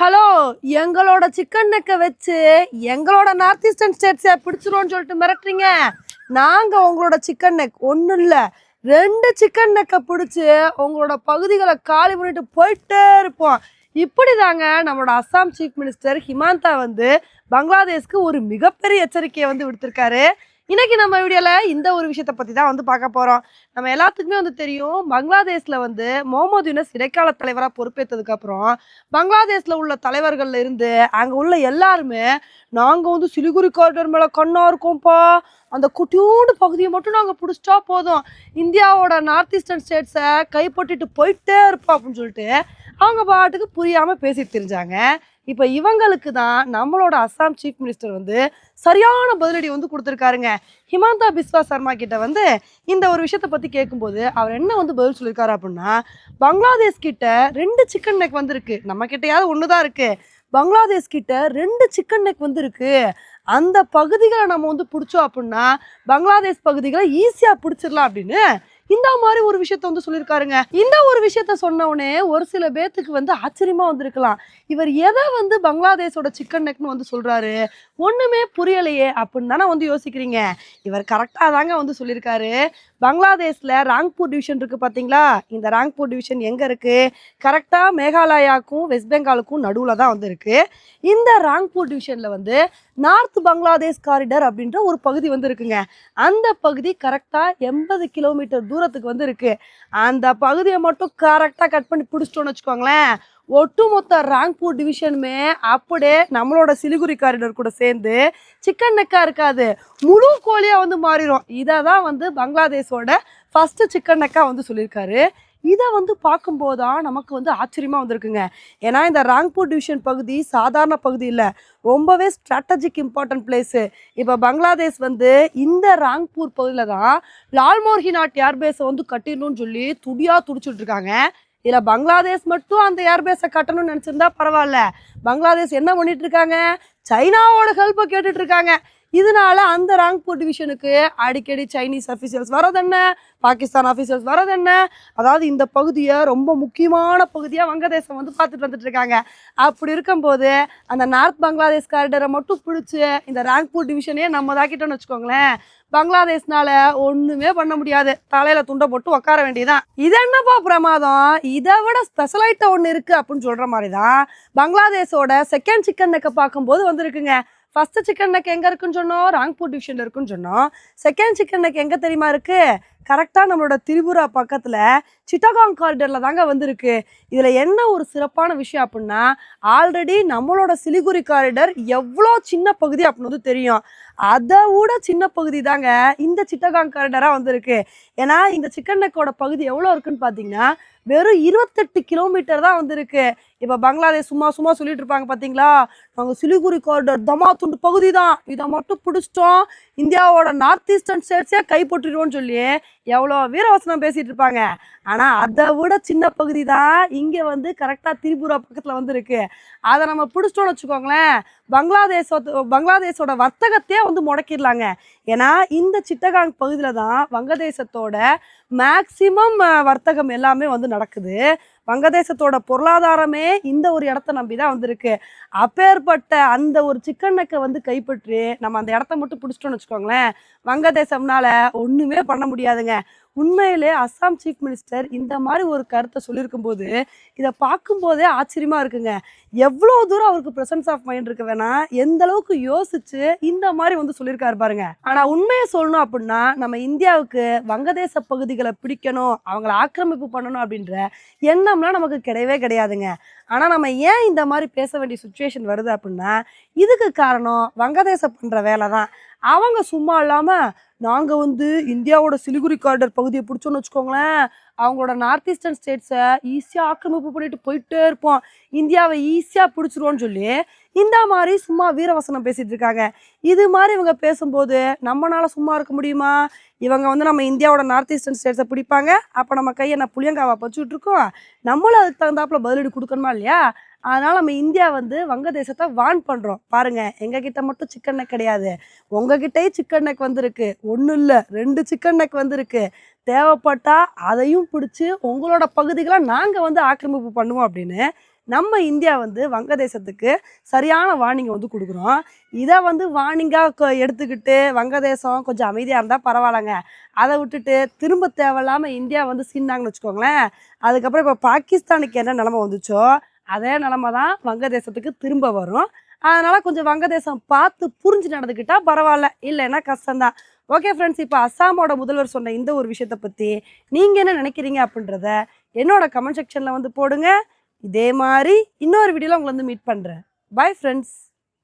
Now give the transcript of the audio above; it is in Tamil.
ஹலோ எங்களோட சிக்கன் நெக்கை வச்சு எங்களோட நார்த் ஈஸ்டர்ன் ஸ்டேட்ஸை பிடிச்சிருவோம்னு சொல்லிட்டு மிரட்டுறீங்க. நாங்கள் உங்களோட சிக்கன் நெக் ஒன்றும் இல்லை. ரெண்டு சிக்கன் நெக்கை பிடிச்சி உங்களோட பகுதிகளை காலி பண்ணிட்டு போயிட்டே இருப்போம். இப்படி தாங்க நம்மளோட அஸ்ஸாம் சீஃப் மினிஸ்டர் ஹிமாந்தா வந்து பங்களாதேஷ்க்கு ஒரு மிகப்பெரிய எச்சரிக்கையை வந்து விடுத்திருக்காரு. இன்னைக்கு நம்ம வீடியோவில் இந்த ஒரு விஷயத்தை பற்றி தான் வந்து பார்க்க போகிறோம் நம்ம எல்லாத்துக்குமே வந்து தெரியும் பங்களாதேஷில் வந்து முகமது யூனஸ் இடைக்கால தலைவராக பொறுப்பேற்றதுக்கு அப்புறம் பங்களாதேஷில் உள்ள தலைவர்கள்ல இருந்து அங்கே உள்ள எல்லாருமே நாங்கள் வந்து சிலிகுரி காரிடர் மேலே கண்ணா இருக்கோம்ப்பா. அந்த குட்டியூண்டு பகுதியை மட்டும் நாங்கள் பிடிச்சிட்டா போதும். இந்தியாவோட நார்த் ஈஸ்டர்ன் ஸ்டேட்ஸை கைப்பற்றிட்டு போயிட்டே இருப்போம் அப்படின்னு சொல்லிட்டு அவங்க பாட்டுக்கு புரியாமல் பேசிட்டு தெரிஞ்சாங்க இப்போ இவங்களுக்கு தான் நம்மளோட அஸ்ஸாம் சீஃப் மினிஸ்டர் வந்து சரியான பதிலடி வந்து கொடுத்துருக்காருங்க. ஹிமாந்தா பிஸ்வா சர்மா கிட்ட வந்து இந்த ஒரு விஷயத்தை பற்றி கேட்கும்போது அவர் என்ன வந்து பதில் சொல்லியிருக்காரு அப்படின்னா பங்களாதேஷ் கிட்ட ரெண்டு சிக்கன் நெக் வந்திருக்கு. நம்ம கிட்டையாவது ஒன்று தான் இருக்குது பங்களாதேஷ் கிட்ட ரெண்டு சிக்கன் நெக் வந்து இருக்கு அந்த பகுதிகளை நம்ம வந்து பிடிச்சோம் அப்படின்னா பங்களாதேஷ் பகுதிகளை ஈஸியாக பிடிச்சிடலாம் அப்படின்னு இந்த மாதிரி ஒரு விஷயத்த வந்து சொல்லியிருக்காருங்க. இந்த ஒரு விஷயத்த சொன்னவுடனே ஒரு சில பேத்துக்கு வந்து ஆச்சரியமா வந்திருக்கலாம். இவர் எதை வந்து பங்களாதேஷோட சிக்கன் நெக்னு வந்து சொல்றாரு? ஒண்ணுமே புரியலையே அப்படின்னு தானே வந்து யோசிக்கிறீங்க. இவர் கரெக்டாக தாங்க வந்து சொல்லியிருக்காரு. பங்களாதேஷில் ராங்பூர் டிவிஷன் இருக்குது பார்த்தீங்களா இந்த ராங்பூர் டிவிஷன் எங்கே இருக்குது கரெக்டாக மேகாலயாவுக்கும் வெஸ்ட் பெங்காலுக்கும் நடுவில் தான் வந்து இருக்குது இந்த ராங்பூர் டிவிஷனில் வந்து நார்த் பங்களாதேஷ் காரிடர் அப்படின்ற ஒரு பகுதி வந்து இருக்குங்க. அந்த பகுதி கரெக்டாக எண்பது கிலோமீட்டர் தூரத்துக்கு வந்து இருக்குது அந்த பகுதியை மட்டும் கரெக்டாக கட் பண்ணி பிடிச்சிட்டோன்னு வச்சுக்கோங்களேன். ஒட்டுமொத்த ராங்பூர் டிவிஷனுமே அப்படியே நம்மளோட சிலிகுரி காரிடர் கூட சேர்ந்து சிக்கன் நெக்காக இருக்காது. முழு கோழியாக வந்து மாறிடும் இதை தான் வந்து பங்களாதேஷோட ஃபஸ்ட்டு சிக்கன் நெக்காக வந்து சொல்லியிருக்காரு. இதை வந்து பார்க்கும்போது தான் நமக்கு வந்து ஆச்சரியமாக வந்திருக்குங்க. ஏன்னா இந்த ராங்பூர் டிவிஷன் பகுதி சாதாரண பகுதி இல்லை. ரொம்பவே ஸ்ட்ராட்டஜிக் இம்பார்ட்டன்ட் பிளேஸு இப்போ பங்களாதேஷ் வந்து இந்த ராங்பூர் பகுதியில் தான் லால்மோர்ஹினாட் ஏர்பேஸை வந்து கட்டிடணும்னு சொல்லி துடியாக துடிச்சுட்ருக்காங்க இதில் பங்களாதேஷ் மட்டும் அந்த ஏர்பேஸை கட்டணும்னு நினச்சிருந்தா பரவாயில்ல. பங்களாதேஷ் என்ன பண்ணிட்டு இருக்காங்க? சைனாவோட ஹெல்ப்பை கேட்டுட்டு இருக்காங்க. இதனால அந்த ராங்பூர் டிவிஷனுக்கு அடிக்கடி சைனீஸ் அஃபீஷியல்ஸ் வரது என்ன? பாகிஸ்தான் அஃபீஷியல்ஸ் என்ன? அதாவது இந்த பகுதியை ரொம்ப முக்கியமான பகுதியாக வங்கதேசம் வந்து பார்த்துட்டு வந்துட்டு இருக்காங்க. அப்படி இருக்கும்போது அந்த நார்த் பங்களாதேஷ் காரிடரை மட்டும் பிடிச்சி இந்த ராங்பூர் டிவிஷனே நம்ம தாக்கிட்டோம்னு வச்சுக்கோங்களேன். பங்களாதேஷ்னால ஒண்ணுமே பண்ண முடியாது. தலையில துண்டை போட்டு உட்கார வேண்டியதான் இது என்னப்பா பிரமாதம்? இதை விட ஸ்பெஷல் ஐட்டம் ஒன்று இருக்கு அப்படின்னு சொல்ற மாதிரி தான் பங்களாதேஷோட செகண்ட் சிக்கன் நெக்கை பார்க்கும்போது வந்திருக்குங்க. ஃபர்ஸ்ட் சிக்கன் நெக் எங்கே இருக்குன்னு சொன்னோம்? ராங்பூர் டிவிஷனில் இருக்குன்னு சொன்னோம். செகண்ட் சிக்கன் நெக் எங்கே தெரியுமா இருக்குது கரெக்டாக நம்மளோட திரிபுரா பக்கத்தில் சிட்டகாங் காரிடரில் தாங்க வந்திருக்கு. இதில் என்ன ஒரு சிறப்பான விஷயம் அப்படின்னா ஆல்ரெடி நம்மளோட சிலிகுரி காரிடர் எவ்வளோ சின்ன பகுதி அப்படின்னு வந்து தெரியும். அதை விட சின்ன பகுதி தாங்க இந்த சிட்டகாங் காரிடராக வந்திருக்கு. ஏன்னா இந்த சிக்கன் நெக்கோட பகுதி எவ்வளோ இருக்குன்னு பார்த்தீங்கன்னா வெறும் இருபத்தெட்டு கிலோமீட்டர் தான் வந்திருக்கு. இப்போ பங்களாதேஷ் சும்மா சும்மா சொல்லிட்டு இருப்பாங்க பார்த்தீங்களா நாங்கள் சிலிகுரி காரிடர் தமா துண்டு பகுதி தான் இதை மட்டும் பிடிச்சிட்டோம். இந்தியாவோட நார்த் ஈஸ்டர்ன் ஸ்டேட்ஸே கைப்பற்றிடுவோம்னு சொல்லி எவ்வளோ வீரவசனம் பேசிட்டு இருப்பாங்க. ஆனால் அதை விட சின்ன பகுதி தான் இங்கே வந்து கரெக்டாக திரிபுரா பக்கத்தில் வந்துருக்கு. அதை நம்ம பிடிச்சிட்டோம்னு வச்சுக்கோங்களேன் பங்களாதேஷோ பங்களாதேஷோட வர்த்தகத்தையே வந்து முடக்கிடலாங்க. ஏன்னா இந்த சிட்டகாங் பகுதியில் தான் வங்கதேசத்தோட மேக்சிமம் வர்த்தகம் எல்லாமே வந்து நடக்குது. வங்கதேசத்தோட பொருளாதாரமே இந்த ஒரு இடத்த நம்பி தான் வந்திருக்கு. அப்பேற்பட்ட அந்த ஒரு சிக்கன் நெக்கை வந்து கைப்பற்றி நம்ம அந்த இடத்த மட்டும் பிடிச்சிட்டோம்னு வச்சுக்கோங்களேன் வங்கதேசம்னால ஒன்றுமே பண்ண முடியாதுங்க. உண்மையிலே அஸ்ஸாம் சீஃப் மினிஸ்டர் இந்த மாதிரி ஒரு கருத்தை சொல்லியிருக்கும் போது இதை பார்க்கும்போதே ஆச்சரியமாக இருக்குங்க. எவ்வளோ தூரம் அவருக்கு ப்ரெசன்ஸ் ஆஃப் மைண்ட் இருக்க வேணா எந்த அளவுக்கு யோசிச்சு இந்த மாதிரி வந்து சொல்லியிருக்காரு பாருங்க. ஆனால் உண்மையை சொல்லணும் அப்படின்னா நம்ம இந்தியாவுக்கு வங்கதேச பகுதிகளை பிடிக்கணும் அவங்கள ஆக்கிரமிப்பு பண்ணணும் அப்படின்ற எண்ணம்லாம் நமக்கு கிடையவே கிடையாதுங்க. ஆனால் நம்ம ஏன் இந்த மாதிரி பேச வேண்டிய சுச்சுவேஷன் வருது அப்படின்னா இதுக்கு காரணம் வங்கதேசம் பண்ணுற வேலை தான் அவங்க சும்மா இல்லாமல் நாங்கள் வந்து இந்தியாவோட சிலிகுரி கார்டர் பகுதியை பிடிச்சோன்னு வச்சுக்கோங்களேன். அவங்களோட நார்த் ஈஸ்டர்ன் ஸ்டேட்ஸை ஈஸியாக ஆக்கிரமிப்பு பண்ணிட்டு போயிட்டே இருப்போம். இந்தியாவை ஈஸியாக பிடிச்சிருவோன்னு சொல்லி இந்த மாதிரி சும்மா வீரவசனம் பேசிகிட்டு இருக்காங்க. இது மாதிரி இவங்க பேசும்போது நம்மளால் சும்மா இருக்க முடியுமா? இவங்க வந்து நம்ம இந்தியாவோட நார்த் ஈஸ்டர்ன் ஸ்டேட்ஸை பிடிப்பாங்க. அப்போ நம்ம கையை நான் புளியங்காவை பச்சுட்டு இருக்கோம். நம்மளும் அதுக்கு தகுந்தாப்புல பதிலடி கொடுக்கணுமா இல்லையா? அதனால் நம்ம இந்தியா வந்து வங்கதேசத்தை வான் பண்ணுறோம் பாருங்கள் எங்கள் கிட்ட மட்டும் சிக்கன் நெக் கிடையாது. உங்ககிட்டயே சிக்கன் நெக் வந்திருக்கு. ஒன்றும் இல்லை ரெண்டு சிக்கன் நெக் வந்திருக்கு. தேவைப்பட்டால் அதையும் பிடிச்சி உங்களோட பகுதிகளை நாங்கள் வந்து ஆக்கிரமிப்பு பண்ணுவோம் அப்படின்னு நம்ம இந்தியா வந்து வங்கதேசத்துக்கு சரியான வார்னிங்கை வந்து கொடுக்குறோம். இதை வந்து வார்னிங்காக எடுத்துக்கிட்டு வங்கதேசம் கொஞ்சம் அமைதியாக இருந்தால் பரவாயில்லங்க. அதை விட்டுட்டு திரும்ப தேவையில்லாமல் இந்தியா வந்து சீன்னாங்கன்னு வச்சுக்கோங்களேன். அதுக்கப்புறம் இப்போ பாகிஸ்தானுக்கு என்ன நிலமை வந்துச்சோ? அதே நிலமை தான் வங்கதேசத்துக்கு திரும்ப வரும். அதனால் கொஞ்சம் வங்கதேசம் பார்த்து புரிஞ்சு நடந்துக்கிட்டால் பரவாயில்ல இல்லைன்னா கஷ்டம்தான். ஓகே ஃப்ரெண்ட்ஸ் இப்போ அஸ்ஸாமோட முதல்வர் சொன்ன இந்த ஒரு விஷயத்தை பற்றி நீங்கள் என்ன நினைக்கிறீங்க அப்படின்றத என்னோட கமெண்ட் செக்ஷனில் வந்து போடுங்க. இதே மாதிரி இன்னொரு வீடியோவில் உங்களை வந்து மீட் பண்ணுறேன் பாய் ஃப்ரெண்ட்ஸ்